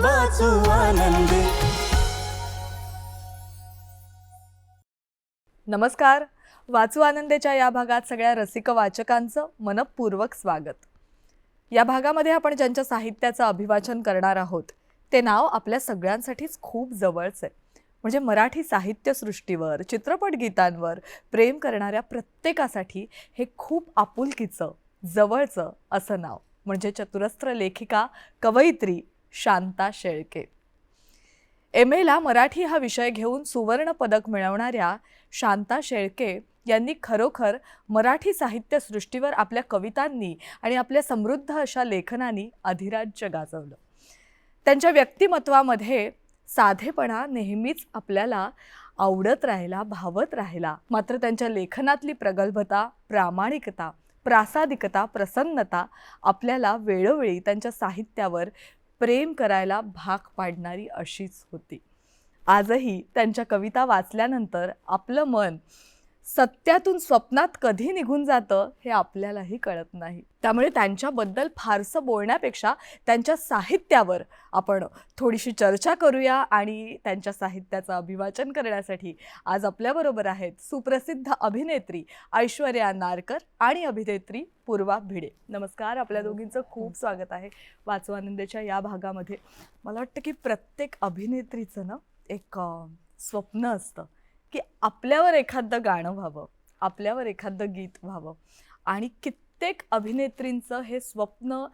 वाचू आनंदी. नमस्कार. वाचू आनंदेच्या या भागात सगळ्या रसिक वाचकांचं मनपूर्वक स्वागत. या भागामध्ये आपण ज्यांच्या साहित्याचं अभिवाचन करणार आहोत ते नाव आपल्या सगळ्यांसाठीच खूप जवळचं आहे. म्हणजे मराठी साहित्यसृष्टीवर चित्रपट गीतांवर प्रेम करणाऱ्या प्रत्येकासाठी हे खूप आपुलकीचं जवळचं असं नाव. म्हणजे चतुरस्त्र लेखिका कवयित्री शांता शेळके. एम एला मराठी हा विषय घेऊन सुवर्ण पदक मिळवणाऱ्या शांता शेळके यांनी खरोखर मराठी साहित्यसृष्टीवर आपल्या कवितांनी आणि आपल्या समृद्ध अशा लेखनांनी अधिराज्य गाजवलं. त्यांच्या व्यक्तिमत्वामध्ये साधेपणा नेहमीच आपल्याला आवडत राहिला भावत राहिला. मात्र त्यांच्या लेखनातली प्रगल्भता प्रामाणिकता प्रासादिकता प्रसन्नता आपल्याला वेळोवेळी त्यांच्या साहित्यावर प्रेम करायला भाग पाडणारी अशीच होती. आजही त्यांच्या कविता वाचल्यानंतर आपलं मन सत्यातून स्वप्नात कधी निघून जातं हे आपल्यालाही कळत नाही. त्यामुळे त्यांच्याबद्दल फारसं बोलण्यापेक्षा त्यांच्या साहित्यावर आपण थोडीशी चर्चा करूया आणि त्यांच्या साहित्याचं अभिवाचन करण्यासाठी आज आपल्याबरोबर आहेत सुप्रसिद्ध अभिनेत्री ऐश्वर्या नारकर आणि अभिनेत्री पूर्वा भिडे. नमस्कार आपल्या दोघींचं खूप स्वागत आहे वाचवानंदेच्या या भागामध्ये. मला वाटतं की प्रत्येक अभिनेत्रीचं ना एक स्वप्न असतं. की आपल्यावर एखादं गाणं व्हावं आपल्यावर एखादं गीत व्हावं आणि कित्येक अभिनेत्रींचं हे स्वप्न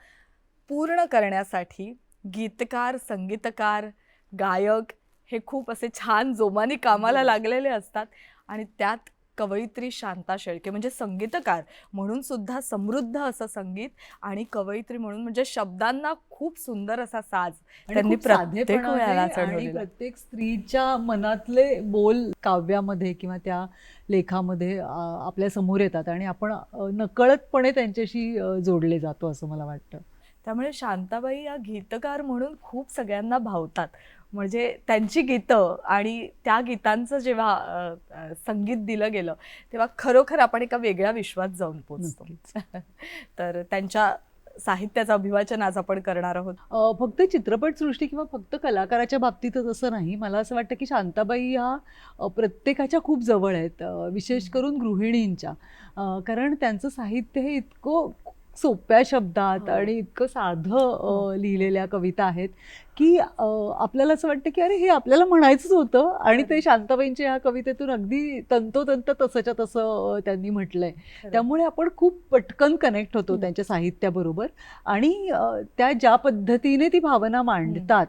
पूर्ण करण्यासाठी गीतकार संगीतकार गायक हे खूप असे छान जोमाने कामाला लागलेले असतात आणि त्यात कवयित्री शांता शेळके म्हणजे संगीतकार म्हणून सुद्धा समृद्ध असं संगीत आणि कवयित्री म्हणून म्हणजे शब्दांना खूप सुंदर असा साज त्यांनी प्रत्येक. प्रत्येक स्त्रीच्या मनातले बोल काव्यामध्ये किंवा त्या लेखामध्ये आपल्यासमोर येतात आणि आपण नकळतपणे त्यांच्याशी जोडले जातो असं मला वाटतं त्यामुळे शांताबाई या गीतकार म्हणून खूप सगळ्यांना भावतात म्हणजे त्यांची गीतं आणि त्या गीतांचं जेव्हा संगीत दिलं गेलं तेव्हा खरोखर आपण एका वेगळ्या विश्वात जाऊन पोचतो तर त्यांच्या साहित्याचं अभिवाचन आज आपण करणार आहोत. फक्त चित्रपटसृष्टी किंवा फक्त कलाकाराच्या बाबतीतच असं नाही. मला असं वाटतं की शांताबाई ह्या प्रत्येकाच्या खूप जवळ आहेत विशेष करून गृहिणींच्या. कारण त्यांचं साहित्य हे इतकं सोप्या शब्दात हो. आणि इतकं साधं हो. लिहिलेल्या कविता आहेत की आपल्याला असं वाटतं की अरे हे आपल्याला म्हणायचंच होतं आणि ते शांताबाईंच्या ह्या कवितेतून अगदी तंतोतंत तसंच्या तसं त्यांनी म्हटलंय त्यामुळे आपण खूप पटकन कनेक्ट होतो. त्यांच्या साहित्याबरोबर आणि त्या ज्या पद्धतीने ती भावना मांडतात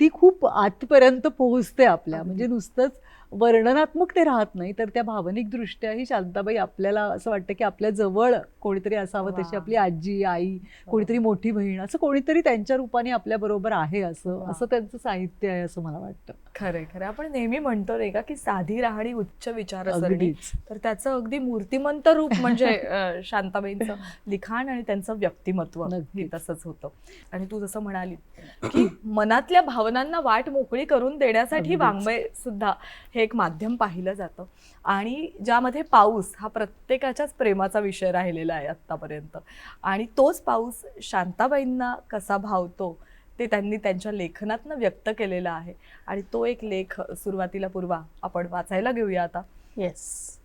ती खूप आतपर्यंत पोहोचते आपल्या. म्हणजे नुसतंच वर्णनात्मक ते राहत नाही तर त्या भावनिक दृष्ट्याही शांताबाई आपल्याला असं वाटतं की आपल्या जवळ कोणीतरी असावं. तशी आपली आजी आई कोणीतरी मोठी बहीण असं कोणीतरी त्यांच्या रूपाने आपल्या बरोबर आहे असं. असं त्यांचं साहित्य आहे असं मला वाटतं खरे खरे आपण नेहमी म्हणतो नाही का की साधी राहणी उच्च विचारसरणी. तर त्याचं अगदी मूर्तिमंत रूप म्हणजे शांताबाईंचं लिखाण आणि त्यांचं व्यक्तिमत्व. हे तसंच होतं. आणि तू जसं म्हणाली की मनातल्या भावनांना वाट मोकळी करून देण्यासाठी. वाङ्मय सुद्धा हे एक माध्यम पाहिलं जातं. आणि ज्यामध्ये पाऊस हा प्रत्येकाच्याच प्रेमाचा विषय राहिलेला आहे आत्तापर्यंत. आणि तोच पाऊस शांताबाईंना कसा भावतो ते त्यांनी त्यांच्या लेखनातनं व्यक्त केलेला आहे. आणि तो एक लेख सुरुवातीला पूर्वा आपण वाचायला घेऊया आता. येस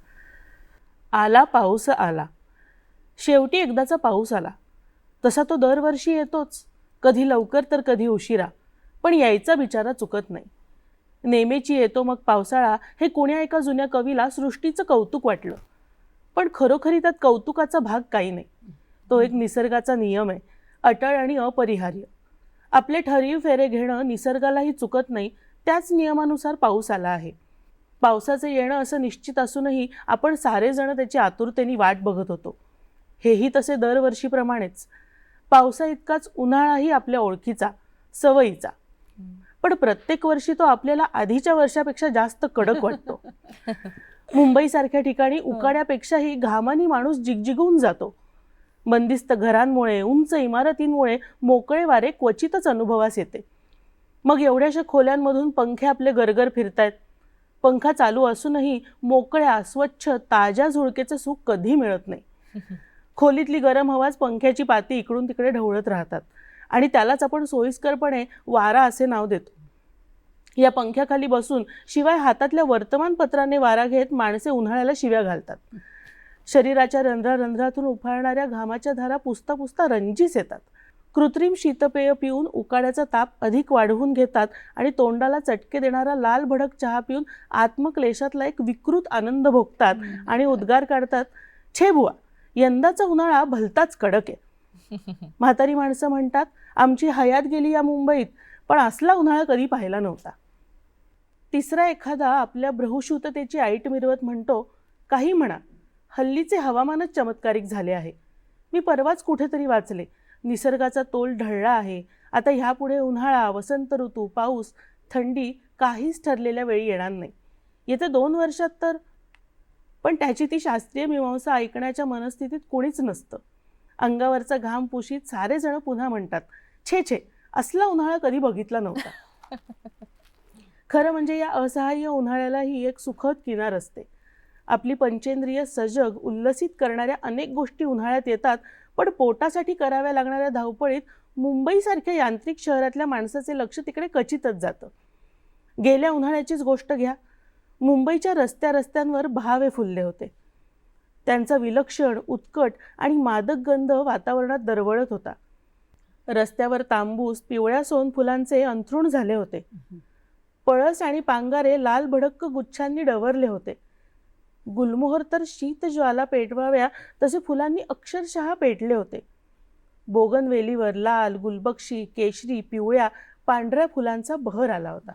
आला पाऊस आला. शेवटी एकदाचा पाऊस आला. तसा तो दरवर्षी येतोच. कधी लवकर तर कधी उशिरा. पण यायचा बिचारा चुकत नाही. नेमेची येतो मग पावसाळा हे कोण्या एका जुन्या कवीला सृष्टीचं कौतुक वाटलं. पण खरोखरी त्यात कौतुकाचा भाग काही नाही. तो एक निसर्गाचा नियम आहे. अटळ आणि अपरिहार्य. आपले ठरीव फेरे घेणं निसर्गालाही चुकत नाही त्याच नियमानुसार पाऊस आला आहे. पावसाचं येणं असं निश्चित असूनही आपण सारेजण त्याची आतुरतेने वाट बघत होतो. हेही तसे दरवर्षीप्रमाणेच. पावसा इतकाच उन्हाळाही आपल्या ओळखीचा सवयीचा. पण प्रत्येक वर्षी तो आपल्याला आधीच्या वर्षापेक्षा जास्त कडक वाटतो. मुंबईसारख्या ठिकाणी उकाड्यापेक्षाही घामानी माणूस जिगजिगून जातो. बंदिस्त घरांमुळे उंच इमारतींमुळे मोकळे वारे क्वचितच अनुभवास येते. मग एवढ्याशा खोल्यांमधून पंखे आपले गरगर फिरतायत. पंखा चालू असूनही मोकळ्या स्वच्छ ताज्या झुळकेचं सुख कधी मिळत नाही. खोलीतली गरम हवाच पंख्याची पाती इकडून तिकडे ढवळत राहतात आणि त्यालाच आपण सोयीस्करपणे वारा असे नाव देतो. या पंख्याखाली बसून शिवाय हातातल्या वर्तमानपत्राने वारा घेत माणसे उन्हाळ्याला शिव्या घालतात. शरीराच्या रंध्रारंध्रातून उफाळणाऱ्या घामाच्या धारा पुसता पुसता रंजीस येतात. कृत्रिम शीतपेय पिऊन उकाड्याचा ताप अधिक वाढवून घेतात आणि तोंडाला चटके देणारा लाल भडक चहा पिऊन आत्मक्लेशातला एक विकृत आनंद भोगतात आणि उद्गार काढतात छे बुवा यंदाचा उन्हाळा भलताच कडक आहे. म्हातारी माणसं म्हणतात आमची हयात गेली या मुंबईत पण असला उन्हाळा कधी पाहिला नव्हता. तिसरा एखादा आपल्या ब्रहुशूततेची ऐट मिरवत म्हणतो काही म्हणा हल्लीचे हवामानच चमत्कारिक झाले आहे. मी परवाच कुठेतरी वाचले. निसर्गाचा तोल ढळला आहे. आता ह्यापुढे उन्हाळा वसंत ऋतू पाऊस थंडी काहीच ठरलेल्या वेळी येणार नाही. येत्या दोन वर्षात तर पण त्याची ती शास्त्रीय मीमांसा ऐकण्याच्या मनस्थितीत कोणीच नसतं. अंगावरचा घाम पुशीत सारेजण पुन्हा म्हणतात छे छे असला उन्हाळा कधी बघितला नव्हता. खरं म्हणजे या असहाय्य उन्हाळ्याला ही एक सुखद किनार असते. आपली पंचेंद्रिय सजग उल्लसित करणाऱ्या अनेक गोष्टी उन्हाळ्यात येतात पण पोटासाठी कराव्या लागणाऱ्या धावपळीत मुंबईसारख्या यांत्रिक शहरातल्या माणसाचे लक्ष तिकडे क्वचितच जातं. गेल्या उन्हाळ्याचीच गोष्ट घ्या. मुंबईच्या रस्त्या रस्त्यांवर भावे फुलले होते. त्यांचा विलक्षण उत्कट आणि मादक गंध वातावरणात दरवळत होता. रस्त्यावर तांबूस पिवळ्या सोन फुलांचे अंथरूण झाले होते. पळस आणि पांगारे लाल भडक्क गुच्छांनी डवरले होते. गुलमोहर तर शीतज्वाला पेटवाव्या तसे फुलांनी अक्षरशः पेटले होते. बोगनवेलीवर लाल गुलबक्षी केशरी पिवळ्या पांढऱ्या फुलांचा बहर आला होता.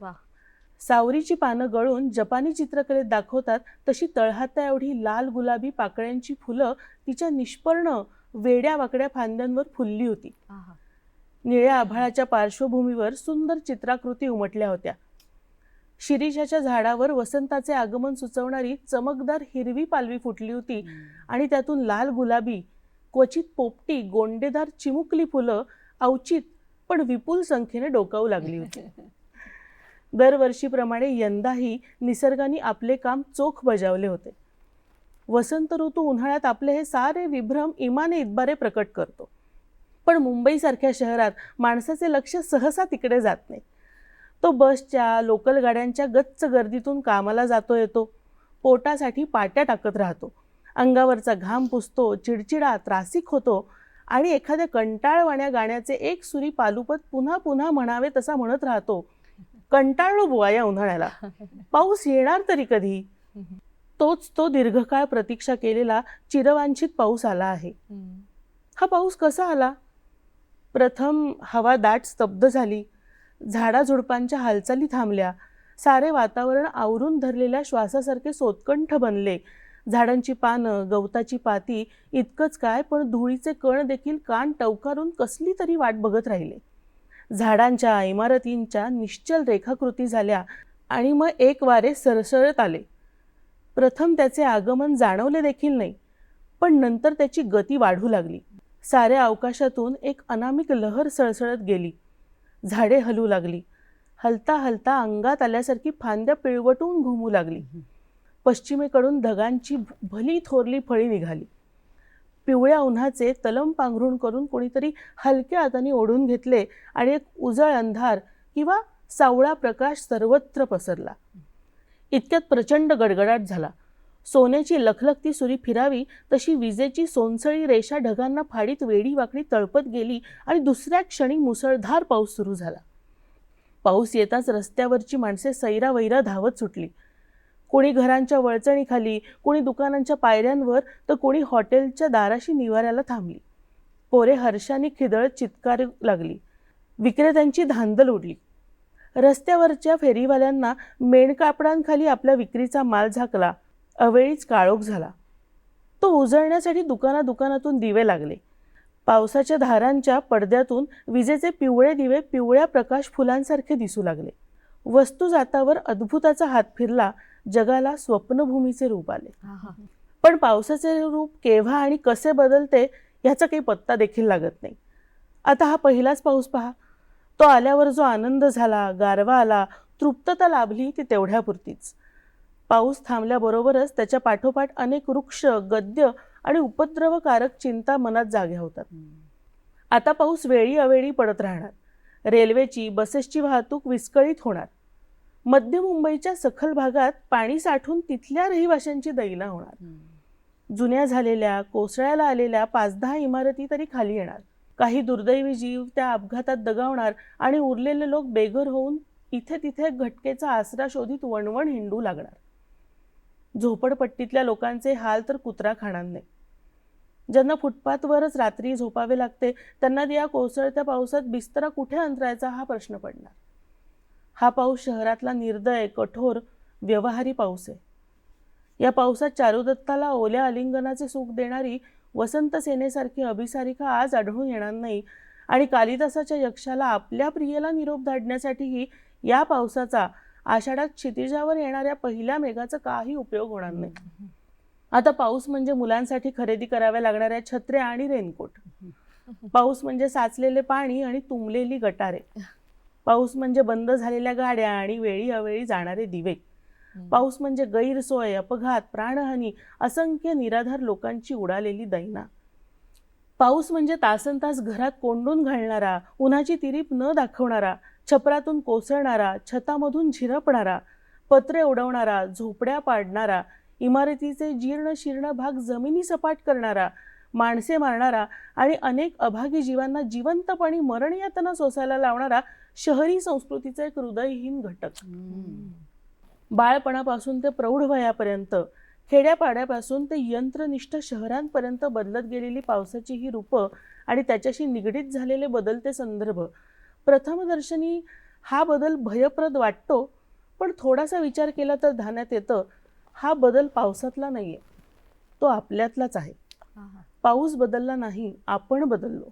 वा. सावरीची पानं गळून जपानी चित्रकलेत दाखवतात तशी तळहाता एवढी लाल गुलाबी पाकळ्यांची फुलं तिच्या निष्पर्ण वेड्या वाकड्या फांद्यांवर फुलली होती. निळ्या आभाळाच्या पार्श्वभूमीवर सुंदर चित्राकृती उमटल्या होत्या. शिरीषाच्या झाडावर वसंताचे आगमन सुचवणारी चमकदार हिरवी पालवी फुटली होती आणि त्यातून लाल गुलाबी क्वचित पोपटी गोंडेदार चिमुकली फुलं अवचित पण विपुल संख्येने डोकावू लागली होती. दरवर्षीप्रमाणे यंदाही निसर्गाने आपले काम चोख बजावले होते. वसंत ऋतू उन्हाळ्यात आपले हे सारे विभ्रम इमाने इतबारे प्रकट करतो. पण मुंबईसारख्या शहरात माणसाचे लक्ष सहसा तिकडे जात नाही. तो बसच्या लोकल गाड्यांच्या गच्च गर्दीतून कामाला जातो येतो. पोटासाठी पाट्या टाकत राहतो. अंगावरचा घाम पुसतो चिडचिडा त्रासिक होतो आणि एखाद्या कंटाळवाण्या गाण्याचे एक सुरी पालुपत पुन्हा पुन्हा म्हणावे तसा म्हणत राहतो. कंटाळलो बुवा या उन्हाळ्याला. पाऊस येणार तरी कधी? तोच तो दीर्घकाळ प्रतीक्षा केलेला चिरवांछित पाऊस आला आहे. हा पाऊस कसा आला? प्रथम हवा दाट स्तब्ध झाली. झाडाझुडपांच्या हालचाली थांबल्या. सारे वातावरण आवरून धरलेल्या श्वासासारखे सोत्कंठ बनले. झाडांची पानं गवताची पाती इतकंच काय पण धुळीचे कण देखील कान टवकारून कसली तरी वाट बघत राहिले. झाडांच्या इमारतींच्या निश्चल रेखाकृती झाल्या आणि मग एक वारे सरसळत आले. प्रथम त्याचे आगमन जाणवले देखील नाही पण नंतर त्याची गती वाढू लागली. साऱ्या अवकाशातून एक अनामिक लहर सळसळत गेली. झाडे हलू लागली. हलता हलता अंगात आल्यासारखी फांद्या पिळवटून घुमू लागली. पश्चिमेकडून ढगांची भली थोरली फळी निघाली. पिवळ्या उन्हाचे तलम पांघरून करून कोणीतरी हलक्या हाताने ओढून घेतले आणि एक उजळ अंधार किंवा सावळा प्रकाश सर्वत्र पसरला. इतक्यात प्रचंड गडगडाट झाला. सोन्याची लखलखती सुरी फिरावी तशी विजेची सोनसळी रेषा ढगांना फाडीत वेडी वाकडी तळपत गेली आणि दुसऱ्या क्षणी मुसळधार पाऊस सुरू झाला. पाऊस येताच रस्त्यावरची माणसे सैरा वैरा धावत सुटली. कोणी घरांच्या वळचणीखाली कोणी दुकानांच्या पायऱ्यांवर तर कोणी हॉटेलच्या दाराशी निवाऱ्याला थांबली. पोरे हर्षाने खिदळत चित्कार लागली. विक्रेत्यांची धांदल उडली. रस्त्यावरच्या फेरीवाल्यांना मेणकापडांखाली आपल्या विक्रीचा माल झाकला. अवेळीच काळोख झाला. तो उजळण्यासाठी दुकाना दुकानातून दिवे लागले. पावसाच्या धारांच्या पडद्यातून विजेचे पिवळे दिवे पिवळ्या प्रकाश फुलांसारखे दिसू लागले. वस्तू जातावर अद्भुताचा हात फिरला जगाला स्वप्नभूमीचे रूप आले. पण पावसाचे रूप केव्हा आणि कसे बदलते याचा काही पत्ता देखील लागत नाही. आता हा पहिलाच पाऊस पहा. तो आल्यावर जो आनंद झाला गारवा आला तृप्तता लाभली ती तेवढ्यापुरतीच. पाऊस थांबल्याबरोबरच त्याच्या पाठोपाठ अनेक वृक्ष गद्य आणि उपद्रवकारक चिंता मनात जाग्या होतात. आता पाऊस वेळी अवेळी पडत राहणार. रेल्वेची बसेसची वाहतूक विस्कळीत होणार. मध्य मुंबईच्या सखल भागात पाणी साठून तिथल्या रहिवाशांची दैना होणार. जुन्या झालेल्या कोसळ्याला आलेल्या पाच दहा इमारती तरी खाली येणार. काही दुर्दैवी जीव त्या अपघातात दगावणार आणि उरलेले लोक बेघर होऊन इथे तिथे घटकेचा आसरा शोधित वणवण हिंडू लागणार. झोपडपट्टीतल्या लोकांचे हाल तर कुत्रा खाणार नाही ज्यांना फुटपाथवरच रात्री झोपावे लागते त्यांना या कोसळत्या पावसात बिस्तरा कुठे अंतरायचा हा प्रश्न पडणार? हा पाऊस शहरातला निर्दय कठोर व्यवहारी पाऊस आहे. या पावसात चारुदत्ताला ओल्या आलिंगनाचे सुख देणारी वसंत सेनेसारखी अभिसारिका आज आढळून येणार नाही आणि कालिदासाच्या यक्षाला आपल्या प्रियेला निरोप धाडण्यासाठीही या पावसाचा आषाढात क्षितिजावर येणाऱ्या पहिल्या मेघाचा काही उपयोग होणार नाही. आता पाऊस म्हणजे मुलांसाठी खरेदी कराव्या लागणाऱ्या छत्र्या आणि रेनकोट. पाऊस म्हणजे साचलेले पाणी आणि तुंबलेली गटारे. पाऊस म्हणजे बंद झालेल्या गाड्या आणि वेळी अवेळी जाणारे दिवे. पाऊस म्हणजे गैरसोय अपघात प्राणहानी असंख्य निराधार लोकांची उडालेली दैना. पाऊस म्हणजे तासन तास घरात कोंडून घालणारा उन्हाची तिरीप न दाखवणारा छपरातून कोसळणारा छतामधून झिरपणारा पत्रे उडवणारा झोपड्या पाडणारा इमारतीचे जीर्ण शीर्ण भाग जमिनी सपाट करणारा माणसे मारणारा आणि अनेक अभागी जीवांना जिवंतपणी मरण यातना सोसायला लावणारा शहरी संस्कृतीचा एक हृदयहीन घटक. बाळपणापासून ते प्रौढ वयापर्यंत खेड्यापाड्यापासून ते यंत्रनिष्ठ शहरांपर्यंत बदलत गेलेली पावसाची ही रूपं आणि त्याच्याशी निगडीत झालेले बदलते संदर्भ प्रथमदर्शनी हा बदल भयप्रद वाटतो पण थोडासा विचार केला तर ध्यानात येतं हा बदल पावसातला नाही आहे तो आपल्यातलाच आहे. पाऊस बदलला नाही आपण बदललो.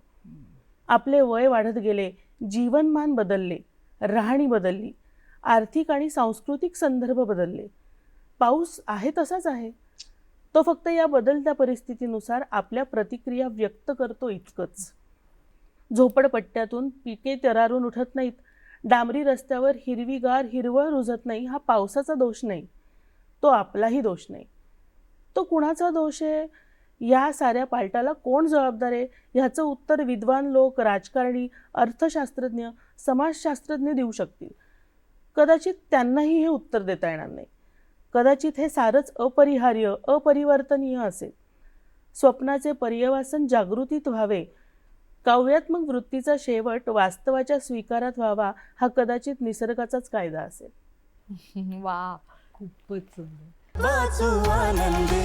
आपले वय वाढत गेले जीवनमान बदलले राहणी बदलली आर्थिक आणि सांस्कृतिक संदर्भ बदलले. पाऊस आहे तसाच आहे. तो फक्त या बदलत्या परिस्थितीनुसार आपल्या प्रतिक्रिया व्यक्त करतो इतकंच. झोपडपट्ट्यातून पिके तरारून उठत नाहीत. डांबरी रस्त्यावर हिरवीगार हिरवळ रुजत नाही हा पावसाचा दोष नाही. तो आपलाही दोष नाही. तो कुणाचा दोष आहे? या साऱ्या पालटाला कोण जबाबदार आहे? ह्याचं उत्तर विद्वान लोक राजकारणी अर्थशास्त्रज्ञ समाजशास्त्रज्ञ देऊ शकतील. कदाचित त्यांनाही हे उत्तर देता येणार नाही. कदाचित हे सारंच अपरिहार्य अपरिवर्तनीय असेल. स्वप्नाचे पर्यवासन जागृतीत व्हावे. काव्यात्मक वृत्तीचा शेवट वास्तवाच्या स्वीकारात व्हावा हा कदाचित निसर्गाचाच कायदा असेल. वा खूपच सुंदर. वाचू आनंदे.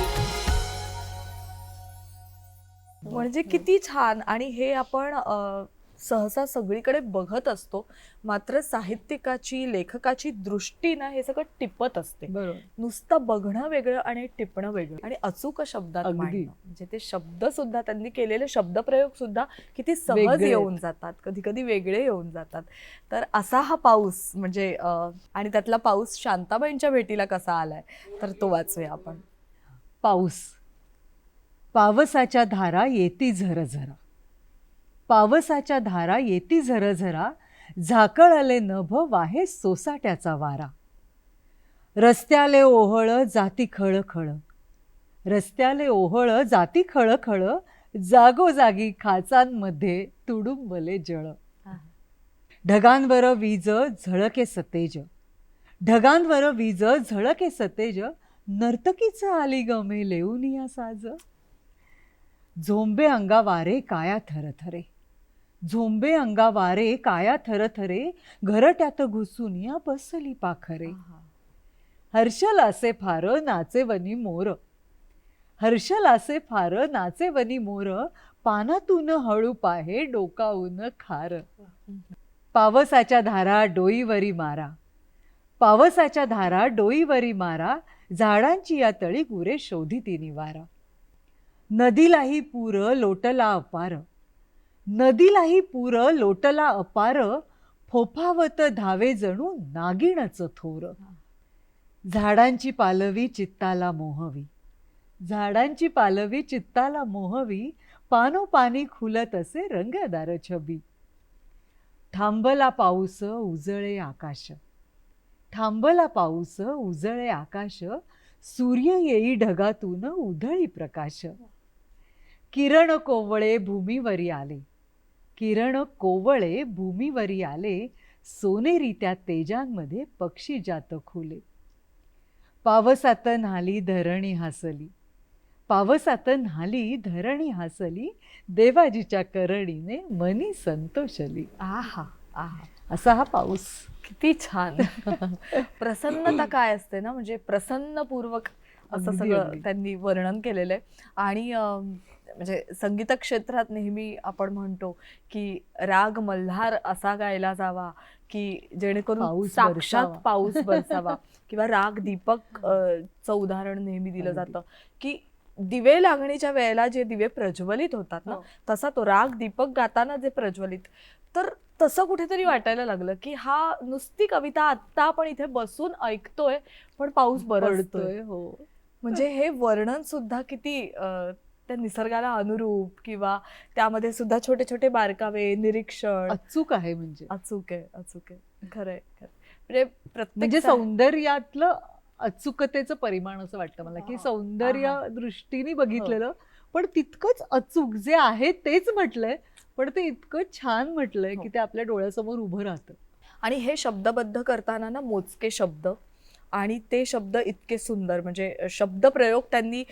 म्हणजे किती छान. आणि हे आपण अ, सहसा सगळीकडे बघत असतो. मात्र साहित्यिकाची लेखकाची दृष्टी ना हे सगळं टिपत असते. नुसतं बघणं वेगळं आणि टिपणं वेगळं आणि अचूक शब्दात म्हणजे ते शब्द सुद्धा त्यांनी केलेले शब्दप्रयोग सुद्धा किती सहज येऊन. जातात. कधी कधी वेगळे येऊन जातात. तर असा हा पाऊस म्हणजे आणि त्यातला पाऊस शांताबाईंच्या भेटीला कसा आलाय? तर तो वाचूया आपण. पाऊस. पावसाच्या धारा येती झरझरा. पावसाच्या धारा येती झरझरा झाकळले नभ वाहे सोसाट्याचा वारा. रस्त्याले ओहळ जाती खळखळ. रस्त्याले ओहळ जाती खळखळ जागोजागी खाचांमध्ये तुडुंबले जळ. ढगांवर वीज झळके सतेज. ढगांवर वीज झळके सतेज. नर्तकीचं आली गमे लेऊन या साज. झोंबे अंगा वारे काया थरथरे. झोंबे अंगा वारे काया थरथरे घरट्यात घुसून या बसली पाखरे. हर्षल असे फार नाचे वनी मोर. हर्षल असे फार नाचे वनी मोर. पानातून हळू पाहे डोकावून खार. पावसाच्या धारा डोईवरी मारा. पावसाच्या धारा डोईवरी मारा. झाडांची या तळी गुरे शोधिती निवारा. नदीलाही पूर लोटला अपार. नदीलाही पूर लोटला अपार फोफावत धावे जणू नागिणच थोर. झाडांची पालवी चित्ताला मोहवी. झाडांची पालवी चित्ताला मोहवी पानोपानी खुलत असे रंगदार छबी. थांबला पाऊस उजळे आकाश. थांबला पाऊस उजळे आकाश सूर्य येई ढगातून उधळी प्रकाश. किरण कोवळे भूमीवरी आले. किरण कोवळे भूमीवरी आले. सोनेरी त्या तेजांमध्ये पक्षी जात खुले. पावसात न्हाली धरणी हसली. पावसात न्हाली धरणी हसली. देवाजीच्या करणीने मनी संतोषली. आहा आहा. असा हा पाऊस. किती छान. प्रसन्नता काय असते ना म्हणजे प्रसन्नपूर्वक असं सगळं. त्यांनी वर्णन केलेलं आहे. आणि अं, म्हणजे संगीत क्षेत्रात नेहमी आपण म्हणतो की राग मल्हार असा गायला जावा की जेणेकरून पाऊस साक्षात. पाऊस बरसावा किंवा राग दीपक चं उदाहरण नेहमी दिलं. जातं की दिवे लागणीच्या वेळेला जे दिवे प्रज्वलित होतात ना हो. तसा तो राग दीपक गाताना जे प्रज्वलित तर तसं कुठेतरी वाटायला लागलं की हा नुसती कविता आत्ता आपण इथे बसून ऐकतोय पण पाऊस बरसतोय पडतोय हो म्हणजे हे वर्णन सुद्धा किती त्या निसर्गाला अनुरूप किंवा त्यामध्ये सुद्धा छोटे छोटे बारकावे निरीक्षण अचूक आहे म्हणजे अचूक आहे अचूक आहे खरंय खरंय. म्हणजे प्रत्येक म्हणजे सौंदर्यातलं अचूकतेचं परिमाण असं वाटतं मला की हा. सौंदर्य. दृष्टीने बघितलेलं पण तितकंच अचूक जे आहे तेच म्हटलंय पण ते इतकं छान म्हटलंय हो. की ते आपल्या डोळ्यासमोर उभं राहतं आणि हे शब्दबद्ध करताना ना मोजके शब्द आणि ते शब्द इतके सुंदर म्हणजे शब्दप्रयोग त्यांनी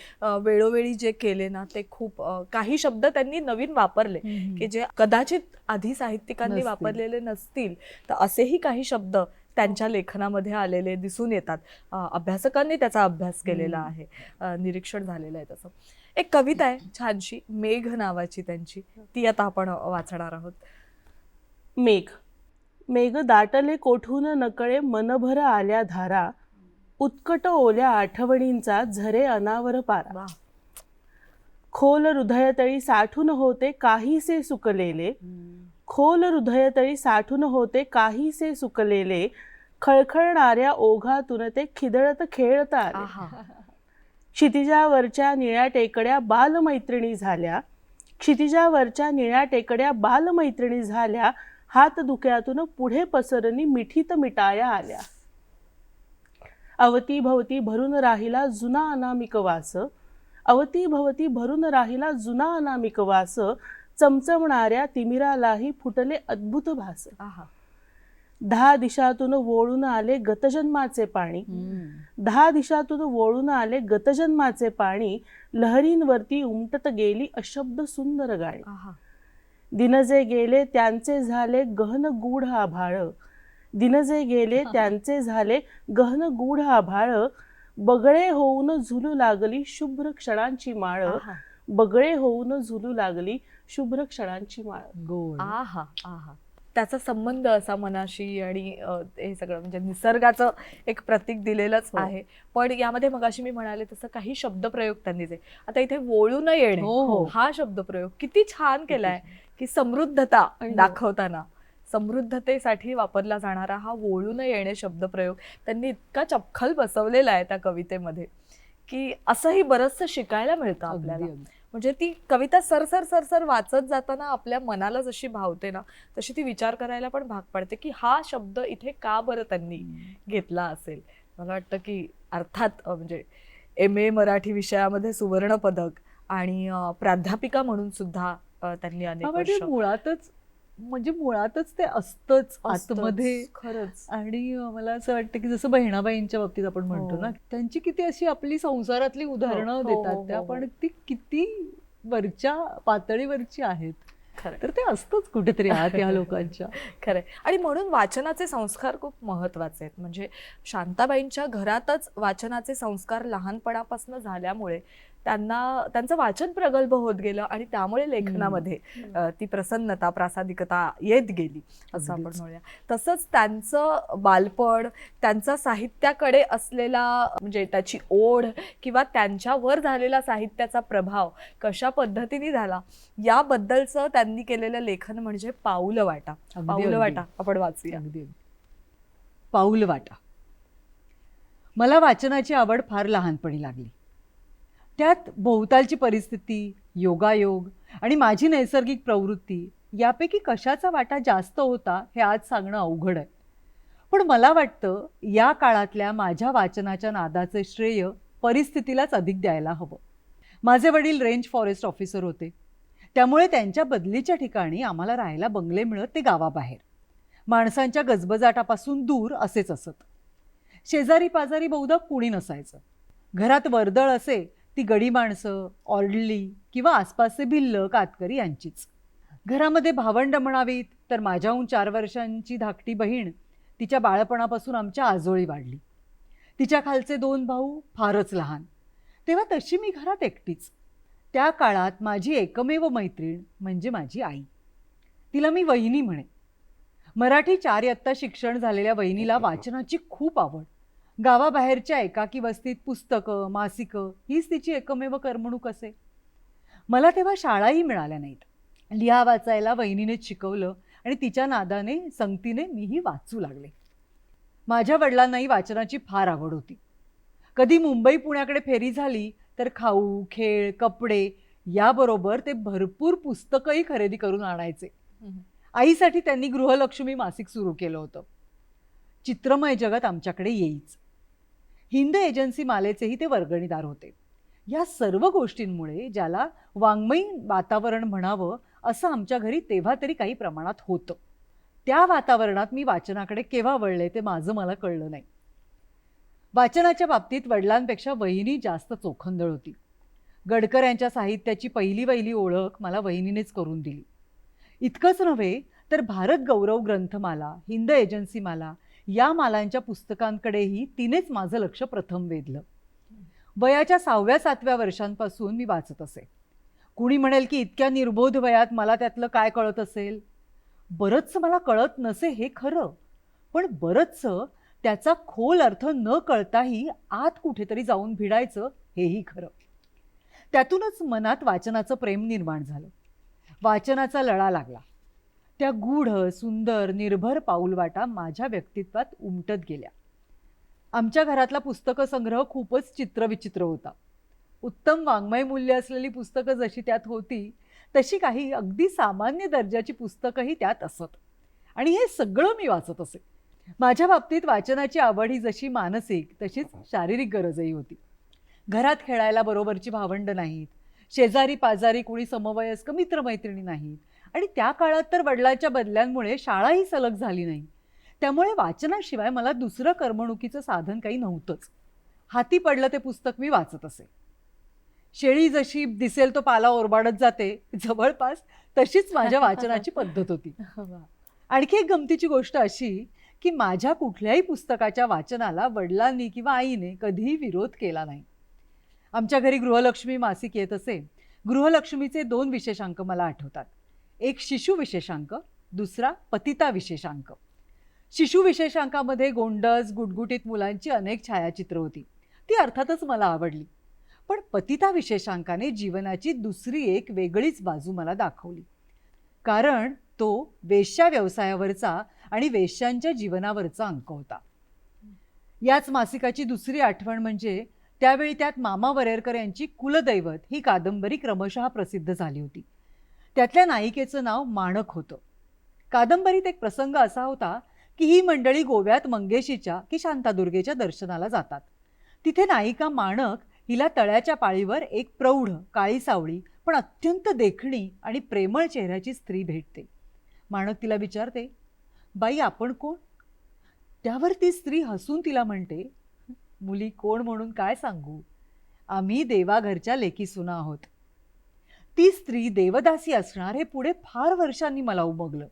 वेळोवेळी जे केले ना ते खूप काही शब्द त्यांनी नवीन वापरले की जे कदाचित आधी साहित्यिकांनी. वापरलेले नसतील तर असेही काही शब्द त्यांच्या लेखनामध्ये आलेले दिसून येतात. अभ्यासकांनी त्याचा अभ्यास केलेला. आहे. निरीक्षण झालेलं आहे तसं. एक कविता आहे छानशी मेघ नावाची त्यांची. ती आता आपण वाचणार आहोत. मेघ. मेघ दाटले कोठून नकळे मनभर आल्या धारा. उत्कट ओल्या आठवणींचा झरे अनावर पारा. खोल हृदयतळी साठून होते काहीसे सुकलेले. खोल हृदयतळी साठून होते काहीसे सुकलेले. खळखळणाऱ्या ओघातून ते खिदळत खेळत आले. क्षितिजावरच्या निळ्या टेकड्या बालमैत्रिणी झाल्या. क्षितिजावरच्या निळ्या टेकड्या बालमैत्रिणी झाल्या. हात दुख्यातून पुढे पसरणी मिठीत मिटाया आल्या. अवतीभवती भरून राहिला जुना अनामिक वास. अवतीभवती भरून राहिला जुना अनामिक वास. चमचमणाऱ्या तिमिरालाही फुटले अद्भुत भास. दहा दिशातून वळून आले गतजन्माचे पाणी. दहा दिशातून वळून आले गतजन्माचे पाणी. लहरींवरती उमटत गेली अशब्द सुंदर गाणी. दिन जे गेले त्यांचे झाले गहन गूढ आभाळ. दिन जे गेले त्यांचे झाले. गहन गूढ आभाळ बगळे होऊन झुलू लागली शुभ्र क्षणांची माळ. बगळे होऊन झुलू लागली शुभ्र क्षणांची माळ. गोड. आहा आहा. त्याचा संबंध असा मनाशी आणि हे सगळं म्हणजे निसर्गाचं एक प्रतीक दिलेलंच हो. आहे. पण यामध्ये मगाशी मी म्हणाले तसं काही शब्दप्रयोग त्यांनी जे. आता इथे वळू न येणे हो, हो. हा शब्दप्रयोग किती छान केलाय की समृद्धता. दाखवताना. समृद्धतेसाठी वापरला जाणारा हा वळू न येणे शब्दप्रयोग त्यांनी इतका चपखल बसवलेला आहे त्या कवितेमध्ये की असंही बरंचसं शिकायला मिळतं आपल्याला. म्हणजे ती कविता सरसर सरसर वाचत जाताना आपल्या मनाला जशी भावते ना तशी ती विचार करायला पण भाग पडते की हा शब्द इथे का बरं त्यांनी घेतला असेल? मला वाटतं की अर्थात म्हणजे एम ए मराठी विषयामध्ये सुवर्ण पदक आणि प्राध्यापिका म्हणून सुद्धा त्यांनी अनेक म्हणजे मुळातच म्हणजे मुळातच ते असतंच आतमध्ये. खरंच. आणि मला असं वाटतं की जसं बहिणाबाईंच्या बाबतीत आपण म्हणतो हो. ना त्यांची किती अशी आपली संसारातली उदाहरणं हो, हो, देतात हो, त्या हो. पण ती किती वरच्या पातळीवरची आहेत. तर ते असतंच कुठेतरी आत या लोकांच्या. खरंय. आणि म्हणून वाचनाचे संस्कार खूप महत्त्वाचे आहेत. म्हणजे शांताबाईंच्या घरातच वाचनाचे संस्कार लहानपणापासून झाल्यामुळे त्यांना त्यांचं वाचन प्रगल्भ होत गेलं आणि त्यामुळे लेखनामध्ये ती प्रसन्नता प्रासादिकता येत गेली असं आपण. म्हणूया. तसंच त्यांचं बालपण त्यांचा साहित्याकडे असलेला म्हणजे त्याची ओढ किंवा त्यांच्यावर झालेला साहित्याचा प्रभाव कशा पद्धतीने झाला याबद्दलचं त्यांनी केलेलं लेखन म्हणजे पाऊलं वाटा पाऊलं. वाटा आपण वाचूया. अगदी पाऊल वाटा मला वाचनाची आवड फार लहानपणी लागली. त्यात भोवतालची परिस्थिती योगायोग आणि माझी नैसर्गिक प्रवृत्ती यापैकी कशाचा वाटा जास्त होता हे आज सांगणं अवघड आहे. पण मला वाटतं या काळातल्या माझ्या वाचनाच्या नादाचे श्रेय परिस्थितीलाच अधिक द्यायला हवं. माझे वडील रेंज फॉरेस्ट ऑफिसर होते. त्यामुळे त्यांच्या बदलीच्या ठिकाणी आम्हाला राहायला बंगले मिळत ते गावाबाहेर. माणसांच्या गजबजाटापासून दूर असेच असत. शेजारी पाजारी बहुधा कुणी नसायचं. घरात वर्दळ असे ती गडी माणसं ऑर्डली किंवा आसपासचे भिल्ल कातकरी यांचीच. घरामध्ये भावंड म्हणावीत तर माझ्याहून चार वर्षांची धाकटी बहीण तिच्या बाळपणापासून आमच्या आजोळी वाढली. तिच्या खालचे दोन भाऊ फारच लहान. तेव्हा तशी मी घरात एकटीच. त्या काळात माझी एकमेव मैत्रीण म्हणजे माझी आई. तिला मी वहिनी म्हणे. मराठी चार इयत्ता शिक्षण झालेल्या वहिनीला वाचनाची खूप आवड. गावाबाहेरच्या एकाकी वस्तीत पुस्तकं मासिकं हीच तिची एकमेव करमणूक असे. मला तेव्हा शाळाही मिळाल्या नाहीत. लिहा वाचायला वहिनीनेच शिकवलं आणि तिच्या नादाने संगतीने मीही वाचू लागले. माझ्या वडिलांनाही वाचनाची फार आवड होती. कधी मुंबई पुण्याकडे फेरी झाली तर खाऊ खेळ कपडे याबरोबर ते भरपूर पुस्तकंही खरेदी करून आणायचे. आईसाठी त्यांनी गृहलक्ष्मी मासिक सुरू केलं होतं. चित्रमय जगत आमच्याकडे येईच. हिंद एजन्सी मालेचेही ते वर्गणीदार होते. या सर्व गोष्टींमुळे ज्याला वाङ्मयी वातावरण म्हणावं असं आमच्या घरी तेव्हा तरी काही प्रमाणात होतं. त्या वातावरणात मी वाचनाकडे केव्हा वळले ते माझं मला कळलं नाही. वाचनाच्या बाबतीत वडिलांपेक्षा वहिनी जास्त चोखंदळ होती. गडकर यांच्या साहित्याची पहिली वहिली ओळख मला वहिनीनेच करून दिली. इतकंच नव्हे तर भारत गौरव ग्रंथमाला हिंद एजन्सीमाला या मालांच्या पुस्तकांकडेही तिनेच माझं लक्ष प्रथम वेधलं. वयाच्या सहाव्या सातव्या वर्षांपासून मी वाचत असे. कुणी म्हणेल की इतक्या निर्बोध वयात मला त्यातलं काय कळत असेल? बरंचसं मला कळत नसे हे खरं पण बरंचसं त्याचा खोल अर्थ न कळताही आत कुठेतरी जाऊन भिडायचं हेही खरं. त्यातूनच मनात वाचनाचं प्रेम निर्माण झालं. वाचनाचा लळा लागला. त्या गूढ सुंदर निर्भर पाऊलवाटा माझ्या व्यक्तित्वात उमटत गेल्या. आमच्या घरातला पुस्तकं संग्रह खूपच चित्रविचित्र होता. उत्तम वाङ्मय मूल्य असलेली पुस्तकं जशी त्यात होती तशी काही अगदी सामान्य दर्जाची पुस्तकंही त्यात असत. आणि हे सगळं मी वाचत असे. माझ्या बाबतीत वाचनाची आवड ही जशी मानसिक तशीच शारीरिक गरजही होती. घरात खेळायला बरोबरची भावंड नाहीत. शेजारी पाजारी कुणी समवयस्क मित्रमैत्रिणी नाहीत. आणि त्या काळात तर वडिलांच्या बदल्यांमुळे शाळाही सलग झाली नाही. त्यामुळे वाचनाशिवाय मला दुसरं करमणुकीचं साधन काही नव्हतंच. हाती पडलं ते पुस्तक मी वाचत असे. शेळी जशी दिसेल तो पाला ओरबाडत जाते. जवळपास तशीच माझ्या वाचनाची पद्धत होती. आणखी एक गमतीची गोष्ट अशी की माझ्या कुठल्याही पुस्तकाच्या वाचनाला वडिलांनी किंवा आईने कधीही विरोध केला नाही. आमच्या घरी गृहलक्ष्मी मासिक येत असे. गृहलक्ष्मीचे दोन विशेषांक मला आठवतात. एक शिशु विशेषांक दुसरा पतिता विशेषांक. शिशु विशेषांकामध्ये गोंडस गुटगुटीत मुलांची अनेक छायाचित्र होती. ती अर्थातच मला आवडली. पण पतिता विशेषांकाने जीवनाची दुसरी एक वेगळीच बाजू मला दाखवली. कारण तो वेश्या व्यवसायावरचा आणि वेश्यांच्या जीवनावरचा अंक होता. याच मासिकाची दुसरी आठवण म्हणजे त्यावेळी त्यात मामा वरेरकर यांची कुलदैवत ही कादंबरी क्रमशः प्रसिद्ध झाली होती. त्यातल्या नायिकेचं नाव माणक होतं. कादंबरीत एक प्रसंग असा होता की ही मंडळी गोव्यात मंगेशीच्या की शांतादुर्गेच्या दर्शनाला जातात. तिथे नायिका माणक हिला तळ्याच्या पाळीवर एक प्रौढ काळी सावळी पण अत्यंत देखणी आणि प्रेमळ चेहऱ्याची स्त्री भेटते. माणक तिला विचारते बाई आपण कोण? त्यावर ती स्त्री हसून तिला म्हणते मुली कोण म्हणून काय सांगू? आम्ही देवाघरच्या लेखी सुना आहोत. ती स्त्री देवदासी असणार हे पुढे फार वर्षांनी मला उमगलं.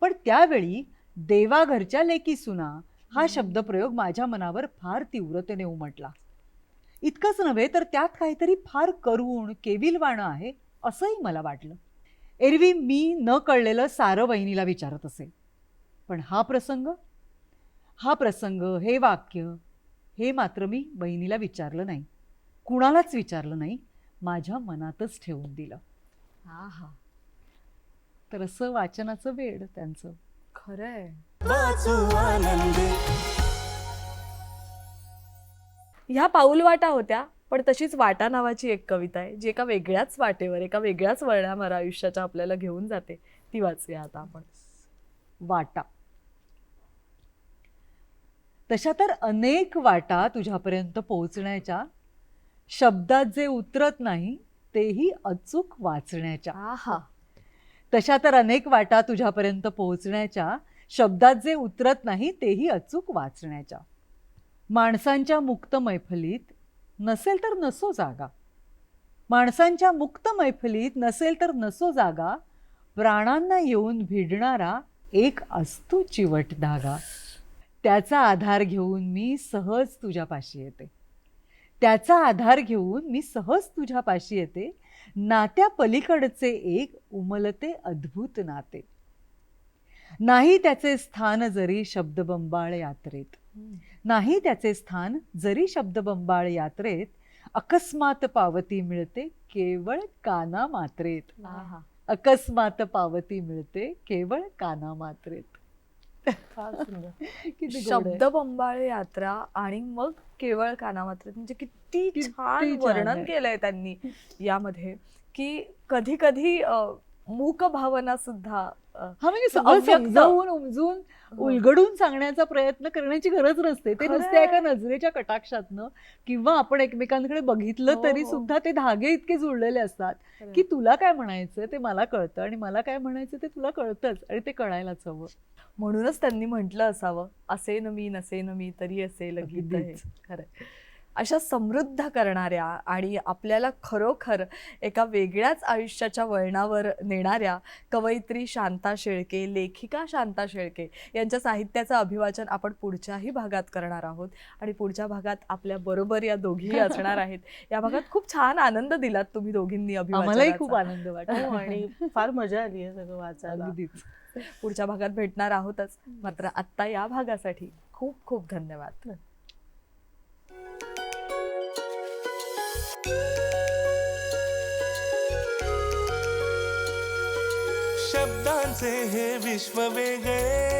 पण त्यावेळी देवाघरच्या लेकी सुना हा शब्दप्रयोग माझ्या मनावर फार तीव्रतेने उमटला. इतकंच नव्हे तर त्यात काहीतरी फार करुण केविलवाणं आहे असंही मला वाटलं. एरवी मी न कळलेलं सारं वहिनीला विचारत असे. पण हा प्रसंग? हा प्रसंग हे वाक्य हे मात्र मी बहिणीला विचारलं नाही. कुणालाच विचारलं नाही. माझ्या मनातच ठेवून दिलं. हा हा तर असं वाचनाचं वेड त्यांचं. खरंय. वाचू आनंदे. ह्या पाऊलवाटा होत्या पण तशीच वाटा नावाची एक कविता आहे जी एका वेगळ्याच वाटेवर एका वेगळ्याच वळणावर आयुष्याच्या आपल्याला घेऊन जाते. ती वाचूया आता आपण. वाटा. तशा तर अनेक वाटा तुझ्यापर्यंत पोहोचण्याच्या शब्दात जे उतरत नाही तेही अचूक वाचण्याच्या. आहा. तशा तर अनेक वाटा तुझ्यापर्यंत पोहोचण्याच्या शब्दात जे उतरत नाही तेही अचूक वाचण्याच्या. माणसांच्या मुक्त मैफलीत नसेल तर नसो जागा. माणसांच्या मुक्त मैफलीत नसेल तर नसो जागा. प्राणांना येऊन भिडणारा एक असतो चिवट धागा. त्याचा आधार घेऊन मी सहज तुझ्यापाशी येते. त्याचा आधार घेऊन मी सहज तुझ्यापाशी येते. नात्या पलीकडचे एक उमलते अद्भुत नाते. नाही त्याचे स्थान जरी शब्दबंबाळ यात्रेत. नाही त्याचे स्थान जरी शब्दबंबाळ यात्रेत अकस्मात पावती मिळते केवळ काना मात्रेत अकस्मात पावती मिळते केवळ काना मात्रेत शब्द बंबाळे यात्रा आणि मग केवळ कानामात्र. म्हणजे किती छान वर्णन. केलंय त्यांनी यामध्ये. की कधी कधी मूक भावना सुद्धा हा म्हणजे. समजावून उमजून हो. उलगडून सांगण्याचा प्रयत्न करण्याची गरज नसते ते. नुसत्या एका नजरेच्या कटाक्षातनं किंवा आपण एकमेकांकडे बघितलं हो, तरी हो. सुद्धा ते धागे इतके जुळलेले असतात. की तुला काय म्हणायचं ते मला कळतं आणि मला काय म्हणायचं ते तुला कळतंच आणि ते कळायलाच हवं म्हणूनच त्यांनी म्हटलं असावं असेन मी नसेन मी तरी हे अगदीच. खरं अशा समृद्ध करणाऱ्या आणि आपल्याला खरोखर एका वेगळ्याच आयुष्याच्या वळणावर नेणाऱ्या कवयित्री शांता शेळके लेखिका शांता शेळके यांच्या साहित्याचं अभिवाचन आपण पुढच्याही भागात करणार आहोत. आणि पुढच्या भागात आपल्या बरोबर या दोघीही असणार आहेत. या भागात खूप छान आनंद दिलात तुम्ही दोघींनी आम्हालाही खूप. आनंद वाटतो आणि फार मजा आली आहे सगळं वाचायला. पुढच्या भागात भेटणार आहोतच. मात्र आत्ता या भागासाठी खूप खूप धन्यवाद. शब्दांचे हे विश्व वेगळे.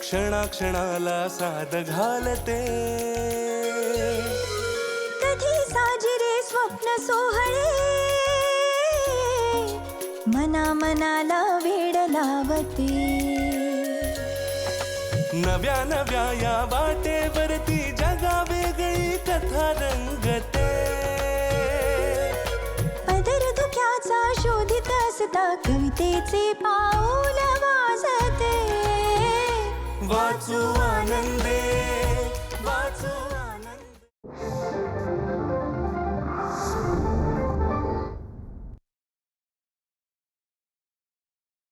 क्षणाक्षणाला साद घालते. कधी साजिरे स्वप्न सोहळे. मना मनाला वेड लावते. नव्या नव्या या वाटेवरती जगा वेगळी कथा रंगते. पदर धुक्याचा शोधित असता कवितेचे पाऊल वाजते. वाचू आनंदे.